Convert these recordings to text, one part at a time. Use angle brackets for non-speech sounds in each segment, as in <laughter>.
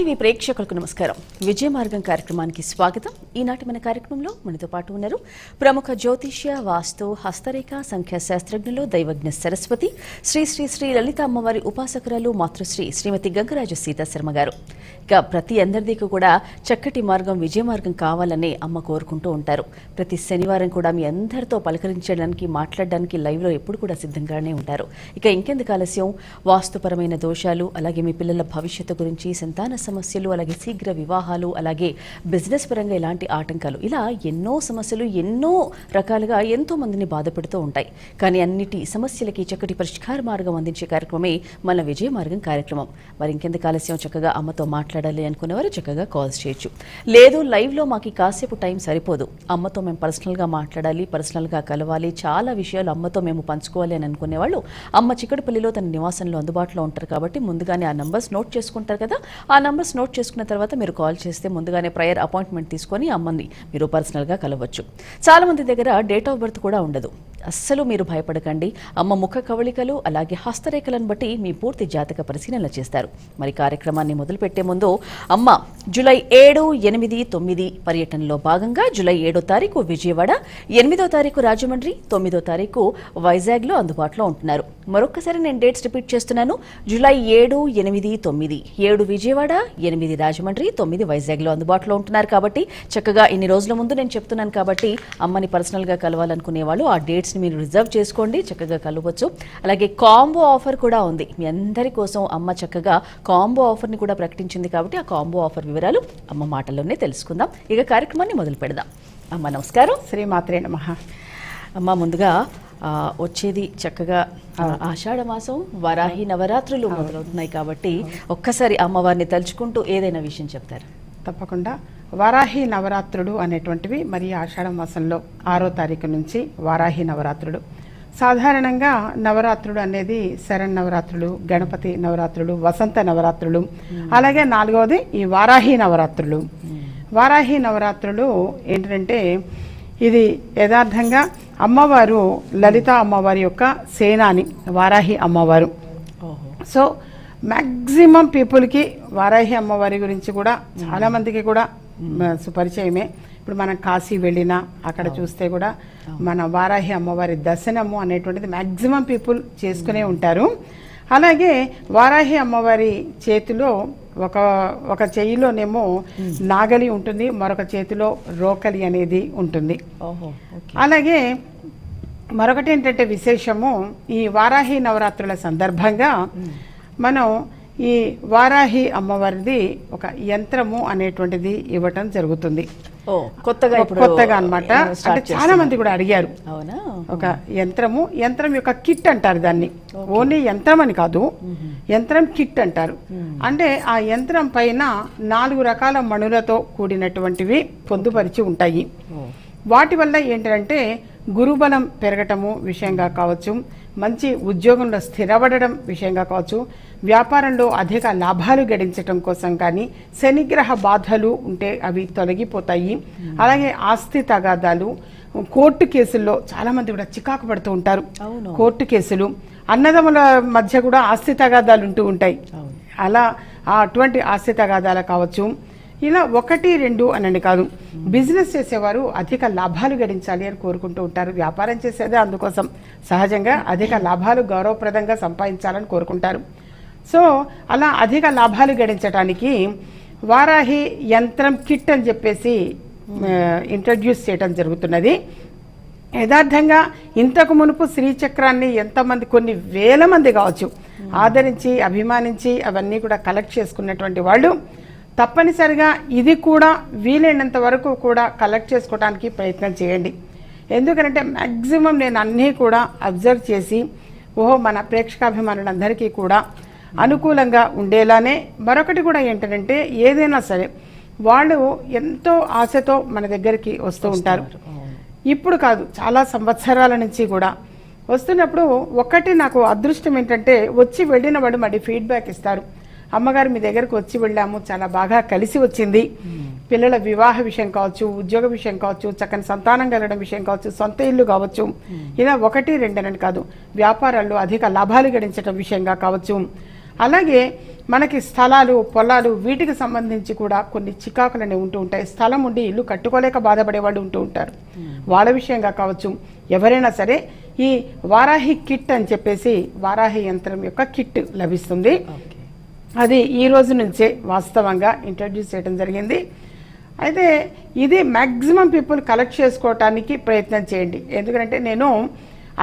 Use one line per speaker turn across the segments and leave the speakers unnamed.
TV ప్రేక్షకులకు నమస్కారం. విజయ మార్గం కార్యక్రమానికి స్వాగతం. ఈనాటి మన కార్యక్రమంలో మనతో పాటు ఉన్నారు ప్రముఖ జ్యోతిష్య వాస్తు హస్తరేఖ సంఖ్యా శాస్త్రజ్ఞులు దైవజ్ఞ సరస్వతి శ్రీ శ్రీ శ్రీ లలిత అమ్మవారి ఉపాసకురాలు మాతృశ్రీ శ్రీమతి గంగరాజు సీతాశర్మ గారు. ఇక ప్రతి అందరిదీకి కూడా చక్కటి మార్గం విజయ మార్గం కావాలని అమ్మ కోరుకుంటూ ఉంటారు. ప్రతి శనివారం కూడా మీ అందరితో పలకరించడానికి మాట్లాడడానికి లైవ్లో ఎప్పుడు కూడా సిద్ధంగానే ఉంటారు. ఇక ఇంకెందుకు ఆలస్యం? వాస్తుపరమైన దోషాలు అలాగే మీ పిల్లల భవిష్యత్తు గురించి సంతాన సమస్యలు అలాగే శీఘ్ర వివాహాలు అలాగే బిజినెస్ పరంగా ఇలాంటి ఆటంకాలు. ఇలా ఎన్నో సమస్యలు ఎన్నో రకాలుగా ఎంతో మందిని బాధపెడుతూ ఉంటాయి. కానీ అన్నిటి సమస్యలకి చక్కటి పరిష్కార మార్గం అందించే కార్యక్రమమే మన విజయ మార్గం కార్యక్రమం. మరి ఇంకెందుకు ఆలస్యం? చక్కగా అమ్మతో మాట్లాడాలి అనుకునేవారు చక్కగా కాల్స్ చేయొచ్చు. లేదు లైవ్లో మాకు కాసేపు టైం సరిపోదు. అమ్మతో మేము పర్సనల్గా మాట్లాడాలి పర్సనల్గా కలవాలి చాలా విషయాలు అమ్మతో మేము పంచుకోవాలి అని అనుకునేవాళ్ళు అమ్మ చిక్కడపల్లిలో తన నివాసంలో అందుబాటులో ఉంటారు కాబట్టి ముందుగానే ఆ నంబర్స్ నోట్ చేసుకుంటారు కదా ఆ నంబర్ నంబర్స్ నోట్ చేసుకున్న తర్వాత మీరు కాల్ చేస్తే ముందుగానే ప్రయర్ అపాయింట్మెంట్ తీసుకొని అమ్మని మీరు పర్సనల్గా కలవచ్చు. చాలా మంది దగ్గర డేట్ ఆఫ్ బర్త్ కూడా ఉండదు. అస్సలు మీరు భయపడకండి. అమ్మ ముఖ కవళికలు అలాగే హస్తరేఖలను బట్టి మీ పూర్తి జాతక పరిశీలన చేస్తారు. మరి కార్యక్రమాన్ని మొదలుపెట్టే ముందు అమ్మ జూలై ఏడు ఎనిమిది తొమ్మిది పర్యటనలో భాగంగా జూలై ఏడో తారీఖు విజయవాడ ఎనిమిదో తారీఖు రాజమండ్రి తొమ్మిదో తారీఖు వైజాగ్లో అందుబాటులో ఉంటున్నారు. మరొకసారి నేను డేట్స్ రిపీట్ చేస్తున్నాను. జూలై ఏడు ఎనిమిది తొమ్మిది ఏడు విజయవాడ ఎనిమిది రాజమండ్రి తొమ్మిది వైజాగ్లో అందుబాటులో ఉంటున్నారు కాబట్టి చక్కగా ఇన్ని రోజుల ముందు నేను చెప్తున్నాను కాబట్టి అమ్మని పర్సనల్గా కలవాలనుకునే వాళ్ళు ఆ డేట్స్ డేట్స్ని మీరు రిజర్వ్ చేసుకోండి చక్కగా కలవచ్చు. అలాగే కాంబో ఆఫర్ కూడా ఉంది. మీ అందరి కోసం అమ్మ చక్కగా కాంబో ఆఫర్ని కూడా ప్రకటించింది కాబట్టి ఆ కాంబో ఆఫర్ వివరాలు అమ్మ మాటల్లోనే తెలుసుకుందాం. ఇక కార్యక్రమాన్ని మొదలు పెడదాం. అమ్మ నమస్కారం.
శ్రీమాత్రే నమ.
అమ్మ ముందుగా వచ్చేది చక్కగా ఆషాఢ మాసం వరాహి నవరాత్రులు మొదలవుతున్నాయి కాబట్టి ఒక్కసారి అమ్మవారిని తలుచుకుంటూ ఏదైనా విషయం చెప్తారు?
తప్పకుండా. వారాహి నవరాత్రుడు అనేటువంటివి మరి ఆషాఢ మాసంలో ఆరో తారీఖు నుంచి వారాహి నవరాత్రుడు. సాధారణంగా నవరాత్రుడు అనేది శరణ్ నవరాత్రులు గణపతి నవరాత్రులు వసంత నవరాత్రులు అలాగే నాలుగవది ఈ వారాహి నవరాత్రులు. వారాహి నవరాత్రులు ఏంటంటే ఇది యథార్థంగా అమ్మవారు లలిత అమ్మవారి యొక్క సేనాని వారాహి అమ్మవారు. సో మ్యాక్సిమం పీపుల్కి వారాహి అమ్మవారి గురించి కూడా చాలా మందికి కూడా సుపరిచయమే. ఇప్పుడు మనం కాశీ వెళ్ళినా అక్కడ చూస్తే కూడా మన వారాహి అమ్మవారి దర్శనము అనేటువంటిది మ్యాక్సిమం పీపుల్ చేసుకునే ఉంటారు. అలాగే వారాహి అమ్మవారి చేతిలో ఒక ఒక చెయ్యిలోనేమో నాగలి ఉంటుంది మరొక చేతిలో రోకలి అనేది ఉంటుంది. అలాగే మరొకటి ఏంటంటే విశేషము ఈ వారాహి నవరాత్రుల సందర్భంగా మనం ఈ వారాహి అమ్మవారిది ఒక యంత్రము అనేటువంటిది ఇవ్వటం జరుగుతుంది.
కొత్తగా
కొత్తగా అన్నమాట.
ఆ,
అంటే చాలా మంది కూడా అడిగారు. ఒక యంత్రము యంత్రం యొక్క కిట్ అంటారు దాన్ని. ఓన్లీ యంత్రం అని కాదు యంత్రం కిట్ అంటారు. అంటే ఆ యంత్రం పైన నాలుగు రకాల మణులతో కూడినటువంటివి పొందుపరిచి ఉంటాయి. వాటి వల్ల ఏంటంటే గురుబలం పెరగటము విషయంగా కావచ్చు మంచి ఉద్యోగంలో స్థిరపడడం విషయంగా కావచ్చు వ్యాపారంలో అధిక లాభాలు గడించటం కోసం కానీ శనిగ్రహ బాధలు ఉంటే అవి తొలగిపోతాయి. అలాగే ఆస్తి తగాదాలు కోర్టు కేసుల్లో చాలా మంది కూడా చికాకు పడుతూ ఉంటారు. కోర్టు కేసులు అన్నదమ్ముల మధ్య కూడా ఆస్తి తగాదాలు ఉంటూ ఉంటాయి. అలా అటువంటి ఆస్తి తగాదాలు కావచ్చు. ఇలా ఒకటి రెండు అని కాదు. బిజినెస్ చేసేవారు అధిక లాభాలు గడించాలి అని కోరుకుంటూ ఉంటారు. వ్యాపారం చేసేదే అందుకోసం. సహజంగా అధిక లాభాలు గౌరవప్రదంగా సంపాదించాలని కోరుకుంటారు. సో అలా అధిక లాభాలు గడించడానికి వారాహి యంత్రం కిట్ అని చెప్పేసి ఇంట్రడ్యూస్ చేయడం జరుగుతున్నది. యథార్థంగా ఇంతకు మునుపు శ్రీచక్రాన్ని ఎంతమంది కొన్ని వేల మంది కావచ్చు ఆదరించి అభిమానించి అవన్నీ కూడా కలెక్ట్ చేసుకున్నటువంటి వాళ్ళు తప్పనిసరిగా ఇది కూడా వీలైనంత వరకు కూడా కలెక్ట్ చేసుకోవడానికి ప్రయత్నం చేయండి. ఎందుకంటే మ్యాక్సిమం నేను అన్నీ కూడా అబ్జర్వ్ చేసి ఓహో మన ప్రేక్షకాభిమానులందరికీ కూడా అనుకూలంగా ఉండేలానే మరొకటి కూడా ఏంటంటే ఏదైనా సరే వాళ్ళు ఎంతో ఆశతో మన దగ్గరికి వస్తూ ఉంటారు. ఇప్పుడు కాదు చాలా సంవత్సరాల నుంచి కూడా వస్తున్నప్పుడు ఒకటి నాకు అదృష్టం ఏంటంటే వచ్చి వెళ్ళిన వాడు మరి ఫీడ్బ్యాక్ ఇస్తారు. అమ్మగారు మీ దగ్గరకు వచ్చి వెళ్ళాము చాలా బాగా కలిసి వచ్చింది. పిల్లల వివాహ విషయం కావచ్చు ఉద్యోగ విషయం కావచ్చు చక్కని సంతానం కలగడం విషయం కావచ్చు సొంత ఇల్లు కావచ్చు. ఇలా ఒకటి రెండనని కాదు వ్యాపారాల్లో అధిక లాభాలు గడించడం విషయంగా కావచ్చు. అలాగే మనకి స్థలాలు పొలాలు వీటికి సంబంధించి కూడా కొన్ని చికాకులు అనేవి ఉంటూ ఉంటాయి. స్థలం ఉండి ఇల్లు కట్టుకోలేక బాధపడే వాళ్ళు ఉంటూ ఉంటారు. వాళ్ళ విషయంగా కావచ్చు ఎవరైనా సరే ఈ వారాహి కిట్ అని చెప్పేసి వారాహి యంత్రం యొక్క కిట్ లభిస్తుంది. అది ఈ రోజు నుంచే వాస్తవంగా ఇంట్రడ్యూస్ చేయడం జరిగింది. అయితే ఇది మ్యాక్సిమం పీపుల్ కలెక్ట్ చేసుకోవటానికి ప్రయత్నం చేయండి. ఎందుకంటే నేను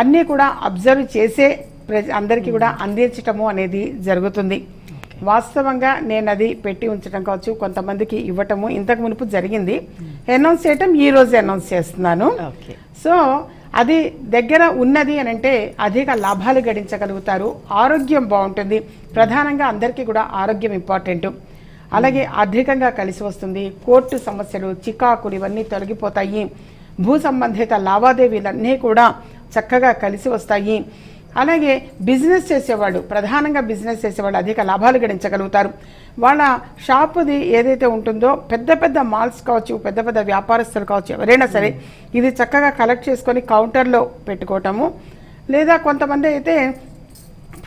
అన్నీ కూడా అబ్జర్వ్ చేసే అందరికీ కూడా అందించటము అనేది జరుగుతుంది. వాస్తవంగా నేను అది పెట్టి ఉంచడం కావచ్చు కొంతమందికి ఇవ్వటము ఇంతకు మునుపు జరిగింది. అనౌన్స్ చేయటం ఈ రోజు అనౌన్స్ చేస్తున్నాను. సో అది దగ్గర ఉన్నది అని అంటే అధిక లాభాలు గడించగలుగుతారు. ఆరోగ్యం బాగుంటుంది. ప్రధానంగా అందరికీ కూడా ఆరోగ్యం ఇంపార్టెంట్. అలాగే ఆర్థికంగా కలిసి వస్తుంది. కోర్టు సమస్యలు చికాకులు ఇవన్నీ తొలగిపోతాయి. భూ సంబంధిత లావాదేవీలన్నీ కూడా చక్కగా కలిసి వస్తాయి. అలాగే బిజినెస్ చేసేవాళ్ళు ప్రధానంగా బిజినెస్ చేసేవాళ్ళు అధిక లాభాలు గడించగలుగుతారు. వాళ్ళ షాపుది ఏదైతే ఉంటుందో పెద్ద పెద్ద మాల్స్ కావచ్చు పెద్ద పెద్ద వ్యాపారస్తులు కావచ్చు ఎవరైనా సరే ఇది చక్కగా కలెక్ట్ చేసుకొని కౌంటర్లో పెట్టుకోవటము లేదా కొంతమంది అయితే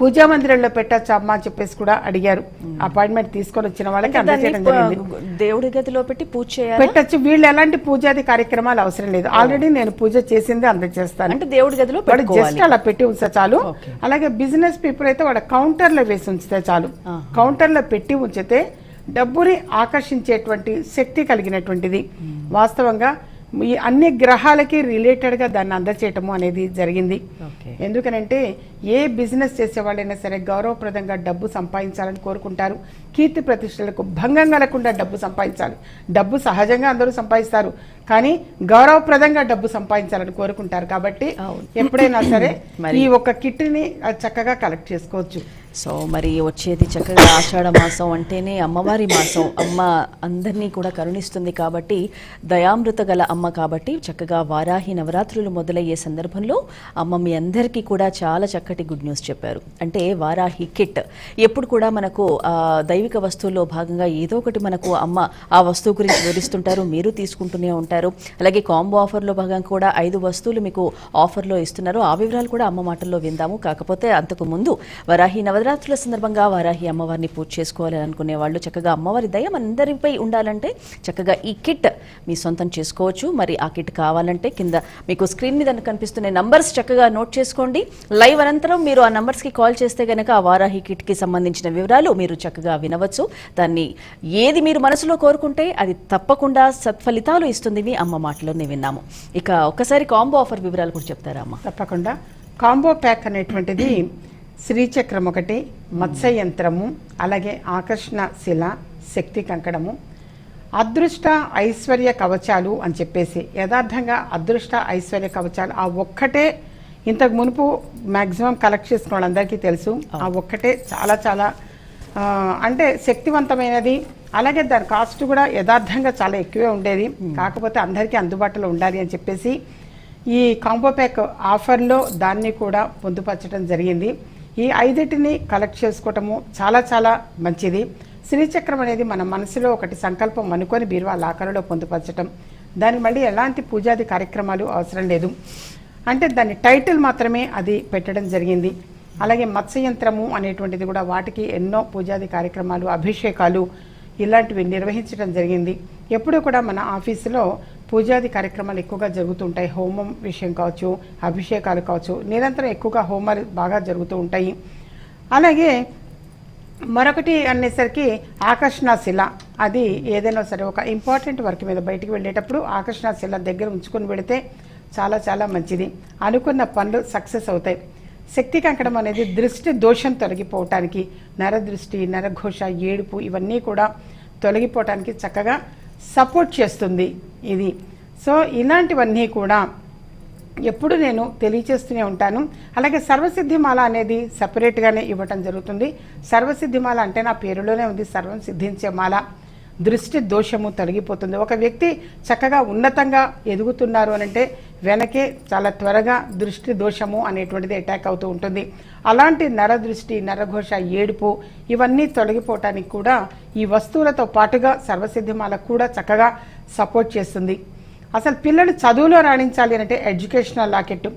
పూజా మందిరంలో పెట్టచ్చా అమ్మా అని చెప్పేసి కూడా అడిగారు. అపాయింట్మెంట్ తీసుకొని వచ్చిన వాళ్ళకి అందజేయడం జరిగింది.
దేవుడి గదిలో పెట్టి పూజ చేయాలి?
పెట్టచ్చు. వీళ్ళు ఎలాంటి పూజాది కార్యక్రమాలు అవసరం లేదు. ఆల్రెడీ నేను పూజ చేసింది అందజేస్తాను.
అంటే దేవుడి గదిలో
వాడు జస్ట్ అలా పెట్టి ఉంచితే చాలు. అలాగే బిజినెస్ పీపుల్ అయితే వాడు కౌంటర్లో వేసి ఉంచితే చాలు.
ఆహా.
కౌంటర్లో పెట్టి ఉంచితే డబ్బుని ఆకర్షించేటువంటి శక్తి కలిగినటువంటిది. వాస్తవంగా ఈ అన్ని గ్రహాలకి రిలేటెడ్గా దాన్ని అందచేయటము అనేది జరిగింది. ఎందుకనంటే ఏ బిజినెస్ చేసే వాళ్ళైనా సరే గౌరవప్రదంగా డబ్బు సంపాదించాలని కోరుకుంటారు. కీర్తి ప్రతిష్టలకు భంగం కలగకుండా డబ్బు సంపాదించాలి. డబ్బు సహజంగా అందరూ సంపాదిస్తారు. కానీ గౌరవప్రదంగా డబ్బు సంపాదించాలని కోరుకుంటారు. కాబట్టి. ఎప్పుడైనా సరే <clears throat> ఈ ఒక్క కిట్ని చక్కగా కలెక్ట్ చేసుకోవచ్చు.
సో మరి వచ్చేది చక్కగా ఆషాఢ మాసం అంటేనే అమ్మవారి మాసం. అమ్మ అందరినీ కూడా కరుణిస్తుంది కాబట్టి దయామృత గల అమ్మ కాబట్టి చక్కగా వారాహి నవరాత్రులు మొదలయ్యే సందర్భంలో అమ్మ మీ అందరికీ కూడా చాలా చక్కటి గుడ్ న్యూస్ చెప్పారు. అంటే వారాహి కిట్. ఎప్పుడు కూడా మనకు దైవిక వస్తువుల్లో భాగంగా ఏదో ఒకటి మనకు అమ్మ ఆ వస్తువు గురించి వివరిస్తుంటారు మీరు తీసుకుంటూనే ఉంటారు. అలాగే కాంబో ఆఫర్లో భాగంగా కూడా ఐదు వస్తువులు మీకు ఆఫర్లో ఇస్తున్నారు. ఆ వివరాలు కూడా అమ్మ మాటల్లో విందాము. కాకపోతే అంతకు ముందు వరాహి నవరాత్రుల సందర్భంగా వారాహి అమ్మవారిని పూజ చేసుకోవాలని అనుకునే వాళ్ళు చక్కగా అమ్మవారి దయ మనందరిపై ఉండాలంటే చక్కగా ఈ కిట్ మీ సొంతం చేసుకోవచ్చు. మరి ఆ కిట్ కావాలంటే కింద మీకు స్క్రీన్ మీద కనిపిస్తున్న నంబర్స్ చక్కగా నోట్ చేసుకోండి. లైవ్ అనంతరం మీరు ఆ నంబర్స్కి కాల్ చేస్తే గనక ఆ వారాహి కిట్కి సంబంధించిన వివరాలు మీరు చక్కగా వినవచ్చు. దాన్ని ఏది మీరు మనసులో కోరుకుంటే అది తప్పకుండా సత్ఫలితాలు ఇస్తుంది మీ అమ్మ మాటలోనే విన్నాము. ఇక ఒకసారి కాంబో ఆఫర్ వివరాలు కూడా చెప్తారా అమ్మ?
తప్పకుండా. కాంబో ప్యాక్ అనేటువంటిది శ్రీచక్రం ఒకటి మత్స్య యంత్రము అలాగే ఆకర్షణ శిల శక్తి కంకణము. అదృష్ట ఐశ్వర్య కవచాలు అని చెప్పేసి యథార్థంగా అదృష్ట ఐశ్వర్య కవచాలు ఆ ఒక్కటే ఇంతకు మునుపు మ్యాక్సిమం కలెక్ట్ చేసుకున్న వాళ్ళందరికీ తెలుసు. ఆ ఒక్కటే చాలా చాలా అంటే శక్తివంతమైనది. అలాగే దాని కాస్ట్ కూడా యథార్థంగా చాలా ఎక్కువే ఉండేది. కాకపోతే అందరికీ అందుబాటులో ఉండాలి అని చెప్పేసి ఈ కాంబో ప్యాక్ ఆఫర్లో దాన్ని కూడా పొందుపరచడం జరిగింది. ఈ ఐదింటిని కలెక్ట్ చేసుకోవటము చాలా చాలా మంచిది. శ్రీచక్రం అనేది మన మనసులో ఒకటి సంకల్పం అనుకొని బీరువా లాకరులో పొందుపరచటం. దానికి మళ్ళీ ఎలాంటి పూజాది కార్యక్రమాలు అవసరం లేదు. అంటే దాని టైటిల్ మాత్రమే అది పెట్టడం జరిగింది. అలాగే మత్స్యయంత్రము అనేటువంటిది కూడా వాటికి ఎన్నో పూజాది కార్యక్రమాలు అభిషేకాలు ఇలాంటివి నిర్వహించడం జరిగింది. ఎప్పుడూ కూడా మన ఆఫీసులో పూజాది కార్యక్రమాలు ఎక్కువగా జరుగుతుంటాయి. హోమం విషయం కావచ్చు అభిషేకాలు కావచ్చు నిరంతరం ఎక్కువగా హోమాలు బాగా జరుగుతూ ఉంటాయి. అలాగే మరొకటి అనేసరికి ఆకర్షణ శిల అది ఏదైనా సరే ఒక ఇంపార్టెంట్ వర్క్ మీద బయటికి వెళ్ళేటప్పుడు ఆకర్షణ శిల దగ్గర ఉంచుకొని వెళితే చాలా చాలా మంచిది. అనుకున్న పనులు సక్సెస్ అవుతాయి. శక్తి కంకణం అనేది దృష్టి దోషం తొలగిపోవటానికి నరదృష్టి నరఘోష ఏడుపు ఇవన్నీ కూడా తొలగిపోవటానికి చక్కగా సపోర్ట్ చేస్తుంది. ఇది. సో ఇలాంటివన్నీ కూడా ఎప్పుడు నేను తెలియచేస్తూనే ఉంటాను. అలాగే సర్వసిద్ధిమాల అనేది సపరేట్గానే ఇవ్వటం జరుగుతుంది. సర్వసిద్ధిమాల అంటే నా పేరులోనే ఉంది. సర్వం సిద్ధించే మాల. దృష్టి దోషము తొలగిపోతుంది. ఒక వ్యక్తి చక్కగా ఉన్నతంగా ఎదుగుతున్నారు అని అంటే వెనకే చాలా త్వరగా దృష్టి దోషము అనేటువంటిది అటాక్ అవుతూ ఉంటుంది. అలాంటి నరదృష్టి నరఘోష ఏడుపు ఇవన్నీ తొలగిపోవటానికి కూడా ఈ వస్తువులతో పాటుగా సర్వసిద్ధిమాల కూడా చక్కగా సపోర్ట్ చేస్తుంది. అసలు పిల్లలు చదువులో రాణించాలి అంటే ఎడ్యుకేషనల్ లాకెట్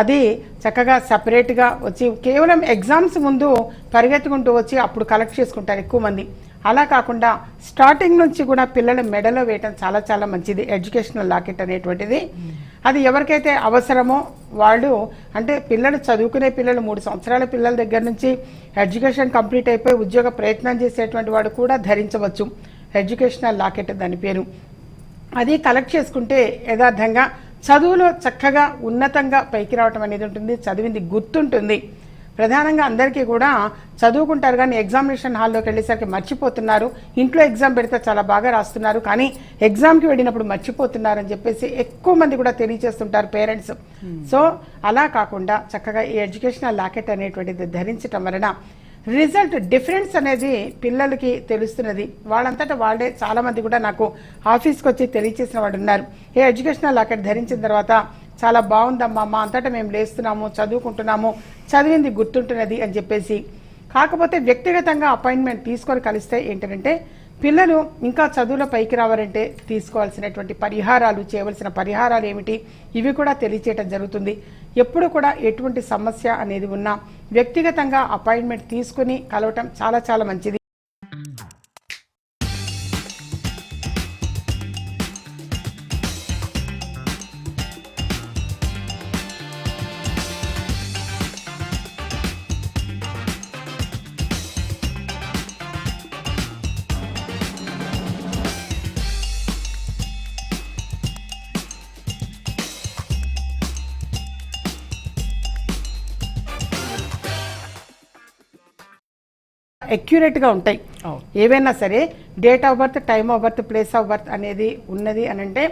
అది చక్కగా సపరేట్గా వచ్చి కేవలం ఎగ్జామ్స్ ముందు పరిగెత్తుకుంటూ వచ్చి అప్పుడు కలెక్ట్ చేసుకుంటారు ఎక్కువ మంది. అలా కాకుండా స్టార్టింగ్ నుంచి కూడా పిల్లల మెడలో వేయటం చాలా చాలా మంచిది ఎడ్యుకేషనల్ లాకెట్ అనేటువంటిది. అది ఎవరికైతే అవసరమో వాళ్ళు అంటే పిల్లలు చదువుకునే పిల్లలు మూడు సంవత్సరాల పిల్లల దగ్గర నుంచి ఎడ్యుకేషన్ కంప్లీట్ అయిపోయి ఉద్యోగ ప్రయత్నం చేసేటువంటి వాడు కూడా ధరించవచ్చు. ఎడ్యుకేషనల్ లాకెట్ దాని పేరు. అది కలెక్ట్ చేసుకుంటే యథార్థంగా చదువులో చక్కగా ఉన్నతంగా పైకి రావటం అనేది ఉంటుంది చదివింది గుర్తుంటుంది. ప్రధానంగా అందరికీ కూడా చదువుకుంటారు కానీ ఎగ్జామినేషన్ హాల్లోకి వెళ్ళేసరికి మర్చిపోతున్నారు. ఇంట్లో ఎగ్జామ్ పెడితే చాలా బాగా రాస్తున్నారు. కానీ ఎగ్జామ్కి వెళ్ళినప్పుడు మర్చిపోతున్నారు అని చెప్పేసి ఎక్కువ మంది కూడా తెలియజేస్తుంటారు పేరెంట్స్. సో అలా కాకుండా చక్కగా ఈ ఎడ్యుకేషనల్ లాకెట్ అనేటువంటిది ధరించటం వలన రిజల్ట్ డిఫరెన్స్ అనేది పిల్లలకి తెలుస్తున్నది. వాళ్ళంతటా వాళ్ళే చాలా మంది కూడా నాకు ఆఫీస్కి వచ్చి తెలియచేసిన వాడు ఉన్నారు ఏ ఎడ్యుకేషనల్ లాకెట్ ధరించిన తర్వాత చాలా బాగుందమ్మా మా అంతటా మేము లేస్తున్నాము చదువుకుంటున్నాము చదివింది గుర్తుంటున్నది అని చెప్పేసి. కాకపోతే వ్యక్తిగతంగా అపాయింట్మెంట్ తీసుకొని కలిస్తే ఏంటంటే పిల్లలు ఇంకా చదువులో పైకి రావాలంటే తీసుకోవాల్సినటువంటి పరిహారాలు చేయవలసిన పరిహారాలు ఏమిటి ఇవి కూడా తెలియచేయటం జరుగుతుంది. ఎప్పుడు కూడా ఎటువంటి సమస్య అనేది ఉన్నా వ్యక్తిగతంగా అపాయింట్మెంట్ తీసుకుని కలవటం చాలా చాలా మంచిది. అక్యురేట్గా ఉంటాయి. ఏవైనా సరే date of birth time of birth place of birth అనేది ఉన్నది అని అంటే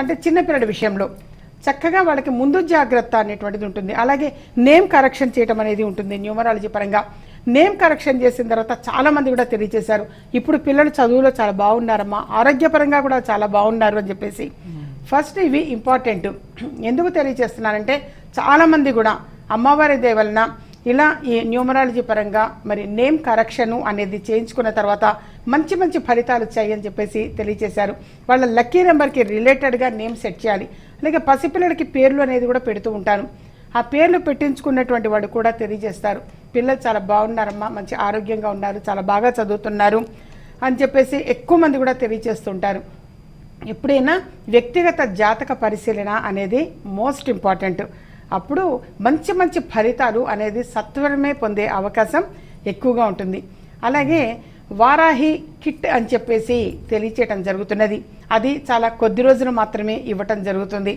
అంటే చిన్నపిల్లడి విషయంలో. చక్కగా వాళ్ళకి ముందు జాగ్రత్త అనేటువంటిది ఉంటుంది. అలాగే నేమ్ కరెక్షన్ చేయటం అనేది ఉంటుంది న్యూమరాలజీ పరంగా. నేమ్ కరెక్షన్ చేసిన తర్వాత చాలా మంది కూడా తెలియజేశారు. ఇప్పుడు పిల్లలు చదువులో చాలా బాగున్నారమ్మా ఆరోగ్యపరంగా కూడా చాలా బాగున్నారు అని చెప్పేసి. ఫస్ట్ ఇవి ఇంపార్టెంట్ <clears throat> ఎందుకు తెలియజేస్తున్నానంటే చాలా మంది కూడా అమ్మవారి దయ వలన ఇలా ఈ న్యూమరాలజీ పరంగా మరి నేమ్ కరెక్షను అనేది చేయించుకున్న తర్వాత మంచి మంచి ఫలితాలు వచ్చాయి అని చెప్పేసి తెలియజేశారు. వాళ్ళ లక్కీ నెంబర్కి రిలేటెడ్గా నేమ్ సెట్ చేయాలి. అలాగే పసిపిల్లలకి పేర్లు అనేది కూడా పెడుతూ ఉంటాను ఆ పేర్లు పెట్టించుకున్నటువంటి వాడు కూడా తెలియజేస్తారు. పిల్లలు చాలా బాగున్నారమ్మా మంచి ఆరోగ్యంగా ఉన్నారు చాలా బాగా చదువుతున్నారు అని చెప్పేసి ఎక్కువ మంది కూడా తెలియజేస్తుంటారు. ఎప్పుడైనా వ్యక్తిగత జాతక పరిశీలన అనేది మోస్ట్ ఇంపార్టెంట్. అప్పుడు మంచి మంచి ఫలితాలు అనేది సత్వరమే పొందే అవకాశం ఎక్కువగా ఉంటుంది. అలాగే వారాహి కిట్ అని చెప్పేసి తెలియచేయటం జరుగుతున్నది. అది చాలా కొద్ది రోజులు మాత్రమే ఇవ్వటం జరుగుతుంది.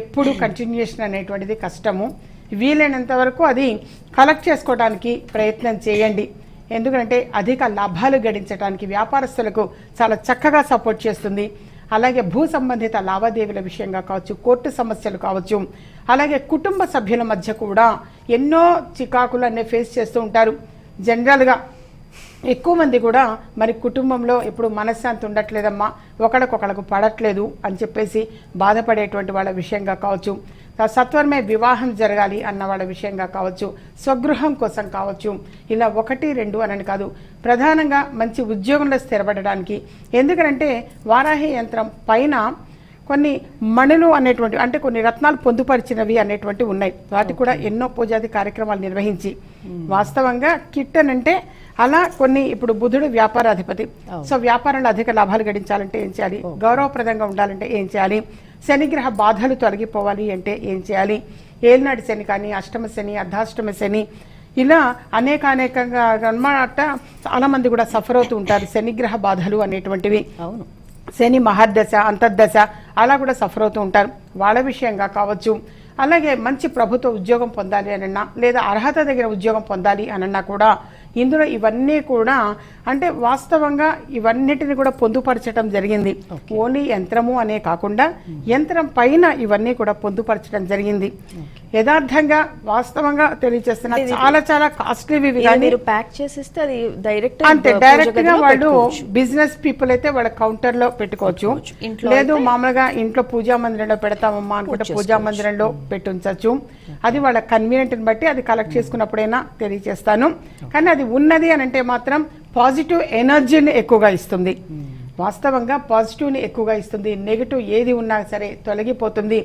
ఎప్పుడు కంటిన్యూషన్ అనేటువంటిది కష్టము. వీలైనంత వరకు అది కలెక్ట్ చేసుకోవడానికి ప్రయత్నం చేయండి. ఎందుకంటే అధిక లాభాలు గడించడానికి వ్యాపారస్తులకు చాలా చక్కగా సపోర్ట్ చేస్తుంది. అలాగే భూ సంబంధిత లావాదేవీల విషయంగా కావచ్చు కోర్టు సమస్యలు కావచ్చు అలాగే కుటుంబ సభ్యుల మధ్య కూడా ఎన్నో చికాకులు అన్నీ ఫేస్ చేస్తూ ఉంటారు. జనరల్గా ఎక్కువ మంది కూడా మరి కుటుంబంలో ఎప్పుడు మనశ్శాంతి ఉండట్లేదమ్మా ఒకళ్ళకొకళ్ళకు పడట్లేదు అని చెప్పేసి బాధపడేటువంటి వాళ్ళ విషయంగా కావచ్చు. సత్వరమే వివాహం జరగాలి అన్న వాళ్ళ విషయంగా కావచ్చు స్వగృహం కోసం కావచ్చు. ఇలా ఒకటి రెండు అని కాదు. ప్రధానంగా మంచి ఉద్యోగంలో స్థిరపడడానికి. ఎందుకంటే వారాహి యంత్రం పైన కొన్ని మణులు అనేటువంటి అంటే కొన్ని రత్నాలు పొందుపరిచినవి అనేటువంటి ఉన్నాయి. వాటి కూడా ఎన్నో పూజాది కార్యక్రమాలు నిర్వహించి. వాస్తవంగా కిట్ అని అంటే అలా కొన్ని ఇప్పుడు బుధుడు వ్యాపారాధిపతి. సో వ్యాపారంలో అధిక లాభాలు గడించాలంటే ఏం చేయాలి? గౌరవప్రదంగా ఉండాలంటే ఏం చేయాలి? శనిగ్రహ బాధలు తొలగిపోవాలి అంటే ఏం చేయాలి? ఏలినాటి శని కానీ అష్టమ శని అర్ధాష్టమ శని ఇలా అనేక అనేకంగా అన్నమాట చాలా మంది కూడా సఫర్ అవుతూ ఉంటారు. శనిగ్రహ బాధలు అనేటువంటివి.
అవును.
శని మహర్దశ అంతర్దశ అలా కూడా సఫర్ అవుతూ ఉంటారు. వాళ్ళ విషయంగా కావచ్చు. అలాగే మంచి ప్రభుత్వ ఉద్యోగం పొందాలి అనన్నా లేదా అర్హత దగ్గర ఉద్యోగం పొందాలి అనన్నా కూడా ఇందులో ఇవన్నీ కూడా అంటే వాస్తవంగా ఇవన్నిటిని కూడా పొందుపరచడం జరిగింది. ఓన్లీ యంత్రము అనే కాకుండా యంత్రం పైన ఇవన్నీ కూడా పొందుపరచడం జరిగింది. యథార్థంగా వాస్తవంగా తెలియజేస్తున్నా చాలా చాలా కాస్ట్లీవి కానీ
మీరు ప్యాక్ చేసిస్తే అది డైరెక్ట్
అంతే డైరెక్ట్గా వాళ్ళు బిజినెస్ పీపుల్ అయితే వాళ్ళ కౌంటర్లో పెట్టుకోవచ్చు. లేదు మామూలుగా ఇంట్లో పూజా మందిరంలో పెడతామమ్మా అనుకుంటే పూజా మందిరంలో పెట్టి ఉంచచ్చు అది వాళ్ళ కన్వీనియంట్ బట్టి అది కలెక్ట్ చేసుకున్నప్పుడైనా తెలియజేస్తాను. కానీ అది ఉన్నది అని అంటే మాత్రం పాజిటివ్ ఎనర్జీని ఎక్కువగా ఇస్తుంది. వాస్తవంగా పాజిటివ్ని ఎక్కువగా ఇస్తుంది. నెగిటివ్ ఏది ఉన్నా సరే తొలగిపోతుంది.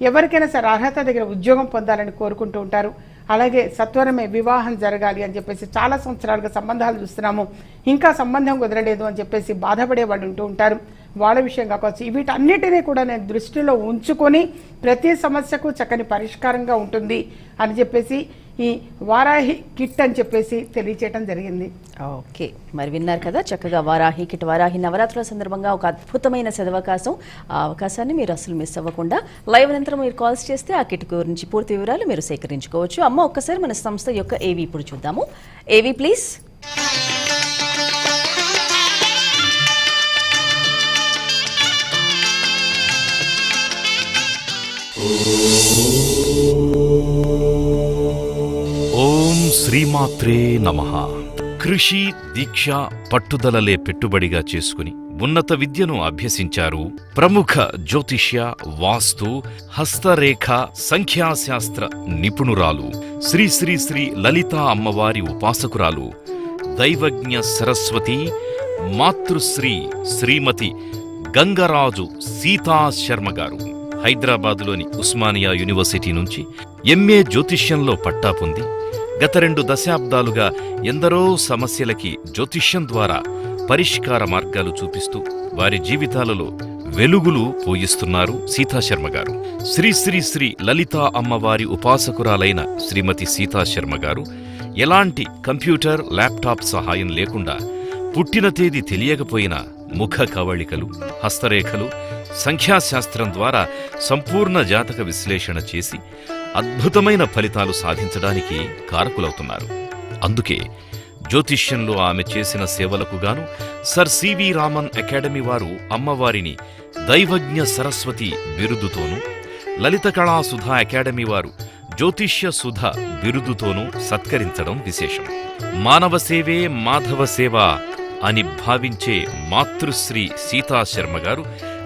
ఎవరికైనా సరే అర్హత దగ్గర ఉద్యోగం పొందాలని కోరుకుంటూ ఉంటారు. అలాగే సత్వరమే వివాహం జరగాలి అని చెప్పేసి చాలా సంవత్సరాలుగా సంబంధాలు చూస్తున్నాము. ఇంకా సంబంధం కుదరలేదు అని చెప్పేసి బాధపడే వాళ్ళు ఉంటూ ఉంటారు. వాళ్ళ విషయం కావచ్చు వీటన్నిటినీ కూడా నేను దృష్టిలో ఉంచుకొని ప్రతి సమస్యకు చక్కని పరిష్కారంగా ఉంటుంది అని చెప్పేసి ఈ వారాహి కిట్ అని చెప్పేసి తెలియచేయటం జరిగింది.
ఓకే. మరి విన్నారు కదా చక్కగా వారాహి కిట్ వారాహి నవరాత్రుల సందర్భంగా ఒక అద్భుతమైన సదవకాశం ఆ అవకాశాన్ని మీరు అసలు మిస్ అవ్వకుండా లైవ్ అనంతరం మీరు కాల్స్ చేస్తే ఆ కిట్ గురించి పూర్తి వివరాలు మీరు సేకరించుకోవచ్చు. అమ్మ ఒక్కసారి మన సంస్థ యొక్క ఏవి ఇప్పుడు చూద్దాము. ఏవి ప్లీజ్
ఓం శ్రీమాత్రే నమ. కృషి దీక్ష పట్టుదలలే పెట్టుబడిగా చేసుకుని ఉన్నత విద్యను అభ్యసించారు ప్రముఖ జ్యోతిష్య వాస్తు హస్తరేఖ సంఖ్యాశాస్త్ర నిపుణురాలు శ్రీ శ్రీ శ్రీ లలితా అమ్మవారి ఉపాసకురాలు దైవజ్ఞ సరస్వతి మాతృశ్రీ శ్రీమతి గంగరాజు సీతా శర్మ గారు. హైదరాబాదులోని ఉస్మానియా యూనివర్సిటీ నుంచి ఎంఏ జ్యోతిష్యంలో పట్టా పొంది గత రెండు దశాబ్దాలుగా ఎందరో సమస్యలకి జ్యోతిష్యం ద్వారా పరిష్కార మార్గాలు చూపిస్తూ వారి జీవితాలలో వెలుగులు పోయిస్తున్నారు సీతాశర్మ గారు. శ్రీ శ్రీ శ్రీ లలితా అమ్మవారి ఉపాసకురాలైన శ్రీమతి సీతాశర్మ గారు ఎలాంటి కంప్యూటర్ ల్యాప్టాప్ సహాయం లేకుండా పుట్టిన తేదీ తెలియకపోయినా ముఖ కవళికలు హస్తరేఖలు సంఖ్యాశాస్త్రం ద్వారా సంపూర్ణ జాతక విశ్లేషణ చేసి అద్భుతమైన ఫలితాలు సాధించడానికి కారకులవుతున్నారు. అందుకే జ్యోతిష్యంలో ఆమె చేసిన సేవలకు గాను సర్ సివి రామన్ అకాడమీ వారు అమ్మవారిని దైవజ్ఞ సరస్వతి బిరుదుతోనూ లలిత కళా సుధా అకాడమీ వారు జ్యోతిష్య సుధ బిరుదుతోనూ సత్కరించడం విశేషం. మానవ సేవే మాధవ సేవ అని భావించే మాతృశ్రీ సీతాశర్మగారు గారు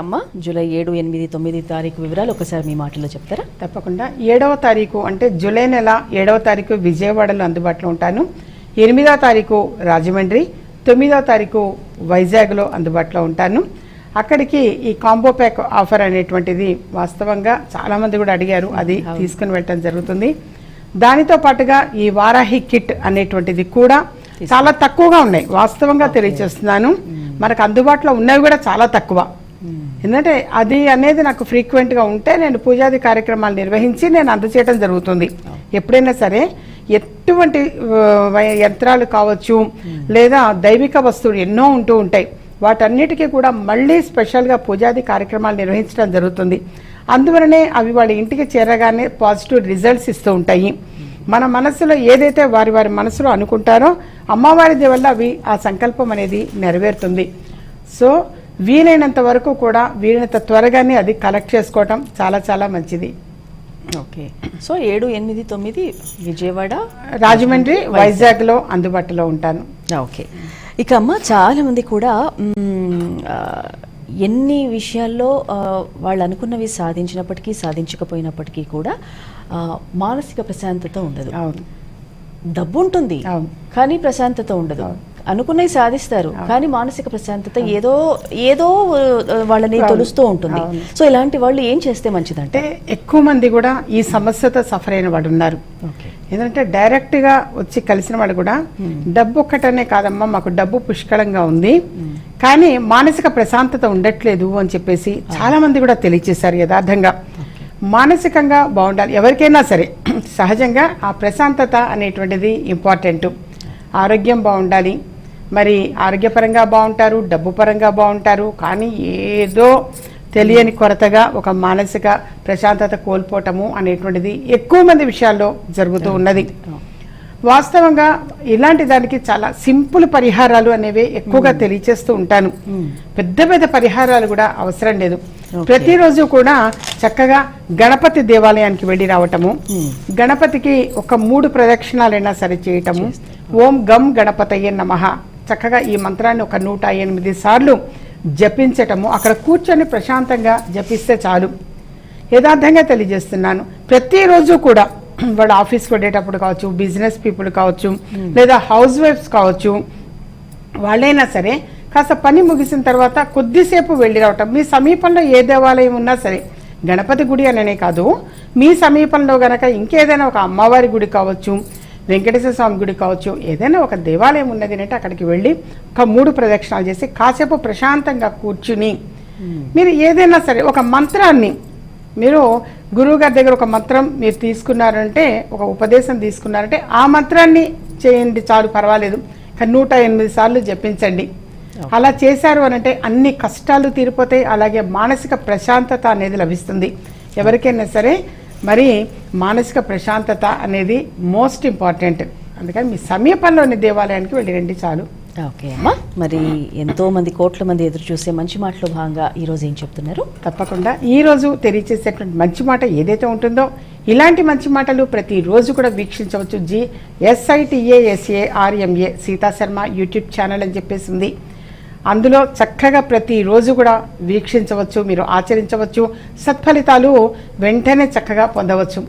అమ్మ జూలై ఏడు ఎనిమిది తొమ్మిది తారీఖు వివరాలు ఒకసారి మీ మాటల్లో చెప్తారా?
తప్పకుండా. ఏడవ తారీఖు అంటే జూలై నెల ఏడవ తారీఖు విజయవాడలో అందుబాటులో ఉంటాను. ఎనిమిదవ తారీఖు రాజమండ్రి తొమ్మిదవ తారీఖు వైజాగ్లో అందుబాటులో ఉంటాను. అక్కడికి ఈ కాంబో ప్యాక్ ఆఫర్ అనేటువంటిది వాస్తవంగా చాలామంది కూడా అడిగారు. అది తీసుకుని వెళ్ళటం జరుగుతుంది. దానితో పాటుగా ఈ వారాహి కిట్ అనేటువంటిది కూడా చాలా తక్కువగా ఉన్నాయి. వాస్తవంగా తెలియజేస్తున్నాను. మనకు అందుబాటులో ఉన్నవి కూడా చాలా తక్కువ. ఎందుకంటే అది అనేది నాకు ఫ్రీక్వెంట్గా ఉంటే నేను పూజాది కార్యక్రమాలు నిర్వహించి నేను అందచేయడం జరుగుతుంది. ఎప్పుడైనా సరే ఎటువంటి యంత్రాలు కావచ్చు లేదా దైవిక వస్తువులు ఎన్నో ఉంటూ ఉంటాయి. వాటన్నిటికీ కూడా మళ్ళీ స్పెషల్గా పూజాది కార్యక్రమాలు నిర్వహించడం జరుగుతుంది. అందువలనే అవి వాళ్ళ ఇంటికి చేరగానే పాజిటివ్ రిజల్ట్స్ ఇస్తూ ఉంటాయి. మన మనసులో ఏదైతే వారి వారి మనసులో అనుకుంటారో అమ్మవారి వల్ల అవి ఆ సంకల్పం అనేది నెరవేరుతుంది. సో వీలైనంత వరకు కూడా వీలైనంత త్వరగానే అది కలెక్ట్ చేసుకోవటం చాలా చాలా మంచిది.
ఓకే. సో ఏడు ఎనిమిది తొమ్మిది విజయవాడ
రాజమండ్రి వైజాగ్లో అందుబాటులో ఉంటాను.
ఓకే. ఇక అమ్మ చాలా మంది కూడా ఎన్ని విషయాల్లో వాళ్ళు అనుకున్నవి సాధించినప్పటికీ సాధించకపోయినప్పటికీ కూడా మానసిక ప్రశాంతత ఉండదు.
అవును.
డబ్బు ఉంటుంది.
అవును.
కానీ ప్రశాంతత ఉండదు. అనుకున్నవి సాధిస్తారు. కానీ మానసిక ప్రశాంతత ఏదో ఏదో వాళ్ళని. తొలుస్తూ ఉంటుంది. సో ఇలాంటి వాళ్ళు ఏం చేస్తే మంచిదంటే?
అంటే ఎక్కువ మంది కూడా ఈ సమస్యతో సఫర్ అయిన వాడు ఉన్నారు. ఎందుకంటే డైరెక్ట్గా వచ్చి కలిసిన వాడు కూడా డబ్బు ఒక్కటనే కాదమ్మా మాకు డబ్బు పుష్కలంగా ఉంది. కానీ మానసిక ప్రశాంతత ఉండట్లేదు అని చెప్పేసి చాలా మంది కూడా తెలియచేశారు యథార్థంగా. మానసికంగా బాగుండాలి. ఎవరికైనా సరే <clears throat> సహజంగా ఆ ప్రశాంతత అనేటువంటిది ఇంపార్టెంట్. ఆరోగ్యం బాగుండాలి. మరి ఆరోగ్యపరంగా బాగుంటారు డబ్బు పరంగా బాగుంటారు కానీ ఏదో తెలియని కొరతగా ఒక మానసిక ప్రశాంతత కోల్పోవటము అనేటువంటిది ఎక్కువ మంది విషయాల్లో జరుగుతూ ఉన్నది. వాస్తవంగా ఇలాంటి దానికి చాలా సింపుల్ పరిహారాలు అనేవి ఎక్కువగా తెలియచేస్తూ ఉంటాను. పెద్ద పెద్ద పరిహారాలు కూడా అవసరం లేదు. ప్రతిరోజు కూడా చక్కగా గణపతి దేవాలయానికి వెళ్ళి రావటము గణపతికి ఒక మూడు ప్రదక్షిణాలైనా సరే చేయటము ఓం గం గణపతయ్య నమః చక్కగా ఈ మంత్రాన్ని ఒక నూట ఎనిమిది సార్లు జపించటము అక్కడ కూర్చొని ప్రశాంతంగా జపిస్తే చాలు. యథార్థంగా తెలియజేస్తున్నాను. ప్రతిరోజు కూడా <clears throat> వాడు ఆఫీస్కి వెళ్ళేటప్పుడు కావచ్చు బిజినెస్ పీపుల్ కావచ్చు లేదా హౌస్ వైఫ్స్ కావచ్చు వాళ్ళైనా సరే కాస్త పని ముగిసిన తర్వాత కొద్దిసేపు వెళ్ళి రావటం. మీ సమీపంలో ఏ దేవాలయం ఉన్నా సరే గణపతి గుడి అననే కాదు మీ సమీపంలో గనక ఇంకేదైనా ఒక అమ్మవారి గుడి కావచ్చు వెంకటేశ్వర స్వామి గుడి కావచ్చు ఏదైనా ఒక దేవాలయం ఉన్నది అంటే అక్కడికి వెళ్ళి ఒక మూడు ప్రదక్షిణాలు చేసి కాసేపు ప్రశాంతంగా కూర్చుని మీరు ఏదైనా సరే ఒక మంత్రాన్ని మీరు గురువు గారి దగ్గర ఒక మంత్రం మీరు తీసుకున్నారంటే ఒక ఉపదేశం తీసుకున్నారంటే ఆ మంత్రాన్ని చేయండి చాలు పర్వాలేదు. కానీ నూట ఎనిమిది సార్లు జపించండి. అలా చేశారు అని అంటే అన్ని కష్టాలు తీరిపోతాయి అలాగే మానసిక ప్రశాంతత అనేది లభిస్తుంది. ఎవరికైనా సరే మరి మానసిక ప్రశాంతత అనేది మోస్ట్ ఇంపార్టెంట్. అందుకని మీ సమీపంలోని దేవాలయానికి వెళ్ళి రండి చాలు.
ఓకే. అమ్మా? మరి ఎంతో మంది కోట్ల మంది ఎదురు చూసే మంచి మాటలో భాగంగా ఈ రోజు ఏం చెప్తున్నారు?
తప్పకుండా. ఈ రోజు తెలియచేసేటువంటి మంచి మాట ఏదైతే ఉంటుందో ఇలాంటి మంచి మాటలు ప్రతిరోజు కూడా వీక్షించవచ్చు. జి ఎస్ఐటిఏఎస్ఏ ఆర్ఎంఏ సీతా శర్మ యూట్యూబ్ ఛానల్ అని చెప్పేసి ఉంది. అందులో చక్కగా ప్రతిరోజు కూడా వీక్షించవచ్చు మీరు ఆచరించవచ్చు. సత్ఫలితాలు వెంటనే చక్కగా పొందవచ్చు.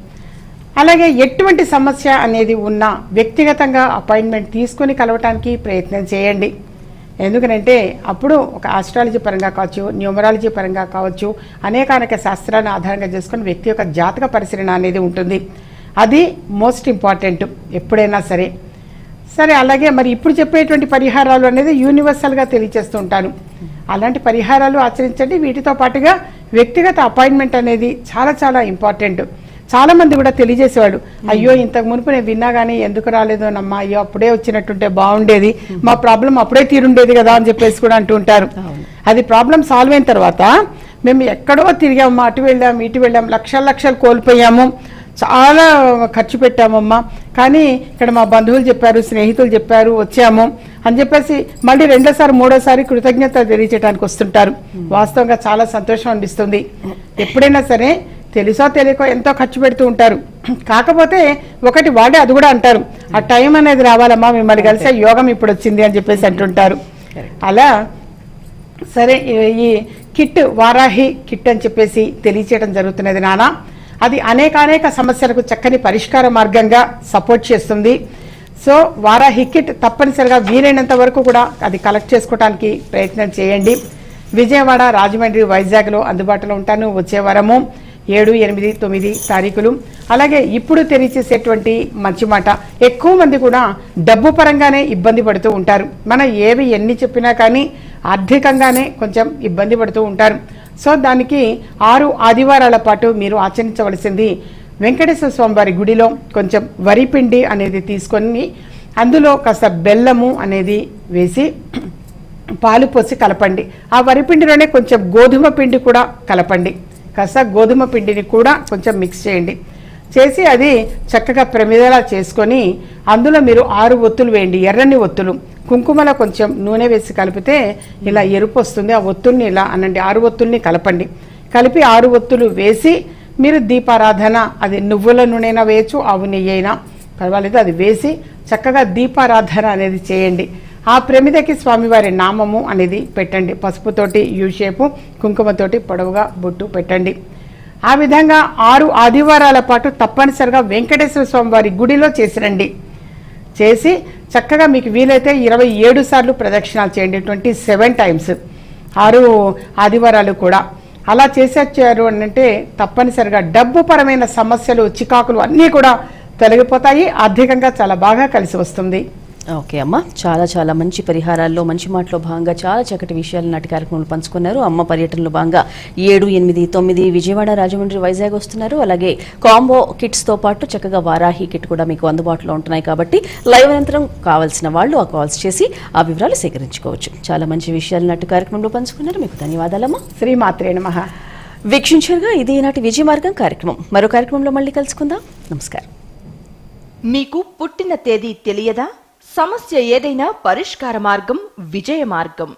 అలాగే ఎటువంటి సమస్య అనేది ఉన్నా వ్యక్తిగతంగా అపాయింట్మెంట్ తీసుకొని కలవటానికి ప్రయత్నం చేయండి. ఎందుకనంటే అప్పుడు ఒక ఆస్ట్రాలజీ పరంగా కావచ్చు న్యూమరాలజీ పరంగా కావచ్చు అనేక అనేక శాస్త్రాలను ఆధారంగా చేసుకుని వ్యక్తి యొక్క జాతక పరిశీలన అనేది ఉంటుంది. అది మోస్ట్ ఇంపార్టెంట్ ఎప్పుడైనా సరే. సరే అలాగే మరి ఇప్పుడు చెప్పేటువంటి పరిహారాలు అనేది యూనివర్సల్గా తెలియచేస్తూ ఉంటాను. అలాంటి పరిహారాలు ఆచరించండి. వీటితో పాటుగా వ్యక్తిగత అపాయింట్మెంట్ అనేది చాలా చాలా ఇంపార్టెంట్ చాలా మంది కూడా తెలియజేసేవాడు అయ్యో ఇంతకు మునుపు నేను విన్నా కానీ ఎందుకు రాలేదో నమ్మా అయ్యో అప్పుడే వచ్చినట్టుంటే బాగుండేది. మా ప్రాబ్లం అప్పుడే తీరుండేది కదా అని చెప్పేసి కూడా అంటూ ఉంటారు. అది ప్రాబ్లం సాల్వ్ అయిన తర్వాత మేము ఎక్కడో తిరిగాము అటు వెళ్ళాము ఇటు వెళ్ళాము లక్షల లక్షలు కోల్పోయాము. చాలా ఖర్చు పెట్టామమ్మా. కానీ ఇక్కడ మా బంధువులు చెప్పారు స్నేహితులు చెప్పారు వచ్చాము అని చెప్పేసి మళ్ళీ రెండోసారి మూడోసారి కృతజ్ఞత తెలియజేయడానికి వస్తుంటారు. వాస్తవంగా చాలా సంతోషం అనిపిస్తుంది. ఎప్పుడైనా సరే తెలుసో తెలియకో ఎంతో ఖర్చు పెడుతూ ఉంటారు. కాకపోతే ఒకటి వాడే అది కూడా అంటారు. ఆ టైం అనేది రావాలమ్మా మిమ్మల్ని కలిసే యోగం ఇప్పుడు వచ్చింది అని చెప్పేసి అంటుంటారు. అలా సరే ఈ- కిట్ వారాహి కిట్ అని చెప్పేసి తెలియచేయడం జరుగుతున్నది నాన్న అది అనేకానేక అనేక సమస్యలకు చక్కని పరిష్కార మార్గంగా సపోర్ట్ చేస్తుంది. సో వారా కిట్ తప్పనిసరిగా వీలైనంత వరకు కూడా అది కలెక్ట్ చేసుకోవడానికి ప్రయత్నం చేయండి. విజయవాడ రాజమండ్రి వైజాగ్లో అందుబాటులో ఉంటాను. వచ్చే వారము ఏడు ఎనిమిది తొమ్మిది తారీఖులు. అలాగే ఇప్పుడు తెలియచేసేటువంటి మంచి మాట ఎక్కువ మంది కూడా డబ్బు పరంగానే ఇబ్బంది పడుతూ ఉంటారు. మనం ఏవి ఎన్ని చెప్పినా కానీ ఆర్థికంగానే కొంచెం ఇబ్బంది పడుతూ ఉంటారు. సో దానికి ఆరు ఆదివారాల పాటు మీరు ఆచరించవలసింది వెంకటేశ్వర స్వామి వారి గుడిలో కొంచెం వరిపిండి అనేది తీసుకొని అందులో కాస్త బెల్లము అనేది వేసి పాలు పోసి కలపండి. ఆ వరిపిండిలోనే కొంచెం గోధుమ పిండి కూడా కలపండి. కాస్త గోధుమ పిండిని కూడా కొంచెం మిక్స్ చేయండి. చేసి అది చక్కగా ప్రమిదలా చేసుకొని అందులో మీరు ఆరు ఒత్తులు వేయండి ఎర్రని ఒత్తులు. కుంకుమలో కొంచెం నూనె వేసి కలిపితే ఇలా ఎరుపు వస్తుంది ఆ ఒత్తుల్ని ఇలా అనండి ఆరు ఒత్తుల్ని కలపండి. కలిపి ఆరు ఒత్తులు వేసి మీరు దీపారాధన అది నువ్వుల నూనెనా వేయచ్చు ఆవు నెయ్యి అయినా పర్వాలేదు అది వేసి చక్కగా దీపారాధన అనేది చేయండి. ఆ ప్రమిదకి స్వామివారి నామము అనేది పెట్టండి. పసుపుతోటి యూ షేపు కుంకుమతోటి పొడవుగా బొట్టు పెట్టండి. ఆ విధంగా ఆరు ఆదివారాల పాటు తప్పనిసరిగా వెంకటేశ్వర స్వామి వారి గుడిలో చేసిరండి చేసి చక్కగా మీకు వీలైతే ఇరవై ఏడు సార్లు ప్రదక్షిణాలు చేయండి. Twenty seven times. ఆరు ఆదివారాలు కూడా. అలా చేసేచ్చారు అంటే తప్పనిసరిగా డబ్బు పరమైన సమస్యలు చికాకులు అన్నీ కూడా తొలగిపోతాయి. ఆర్థికంగా చాలా బాగా కలిసి వస్తుంది.
ఓకే అమ్మ. చాలా చాలా మంచి పరిహారాల్లో మంచి మాటలో భాగంగా చాలా చక్కటి విషయాలు నాటి కార్యక్రమంలో పంచుకున్నారు. అమ్మ పర్యటనలో భాగంగా ఏడు ఎనిమిది తొమ్మిది విజయవాడ రాజమండ్రి వైజాగ్ వస్తున్నారు. అలాగే కాంబో కిట్స్తో పాటు చక్కగా వారాహి కిట్ కూడా మీకు అందుబాటులో ఉంటున్నాయి కాబట్టి లైవ్ అనంతరం కావాల్సిన వాళ్ళు ఆ కాల్స్ చేసి ఆ వివరాలు సేకరించుకోవచ్చు. చాలా మంచి విషయాలు నాటి కార్యక్రమంలో పంచుకున్నారు. మీకు ధన్యవాదాలమ్మా
శ్రీమాత్రే నమః.
వీక్షించరుగా ఇది ఈనాటి విజయ మార్గం కార్యక్రమం. మరో కార్యక్రమంలో మళ్ళీ కలుసుకుందాం. నమస్కారం.
మీకు పుట్టిన తేదీ తెలియదా? సమస్య ఏదైనా పరిష్కార మార్గం విజయ మార్గం.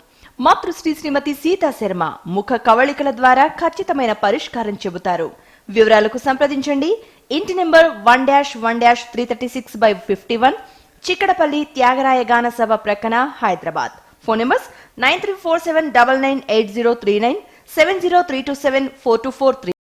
మాతృశ్రీ శ్రీమతి సీతా శర్మ ముఖ కవళికల ద్వారా ఖచ్చితమైన పరిష్కారం చెబుతారు. వివరాలకు సంప్రదించండి. ఇంటి number one dash one dash three thirty six by fifty one Chikkadpally Thyagaraya Gana Sabha ప్రక్కన Hyderabad. Phone numbers nine three four seven double nine eight zero three nine seven zero three two seven four two four three.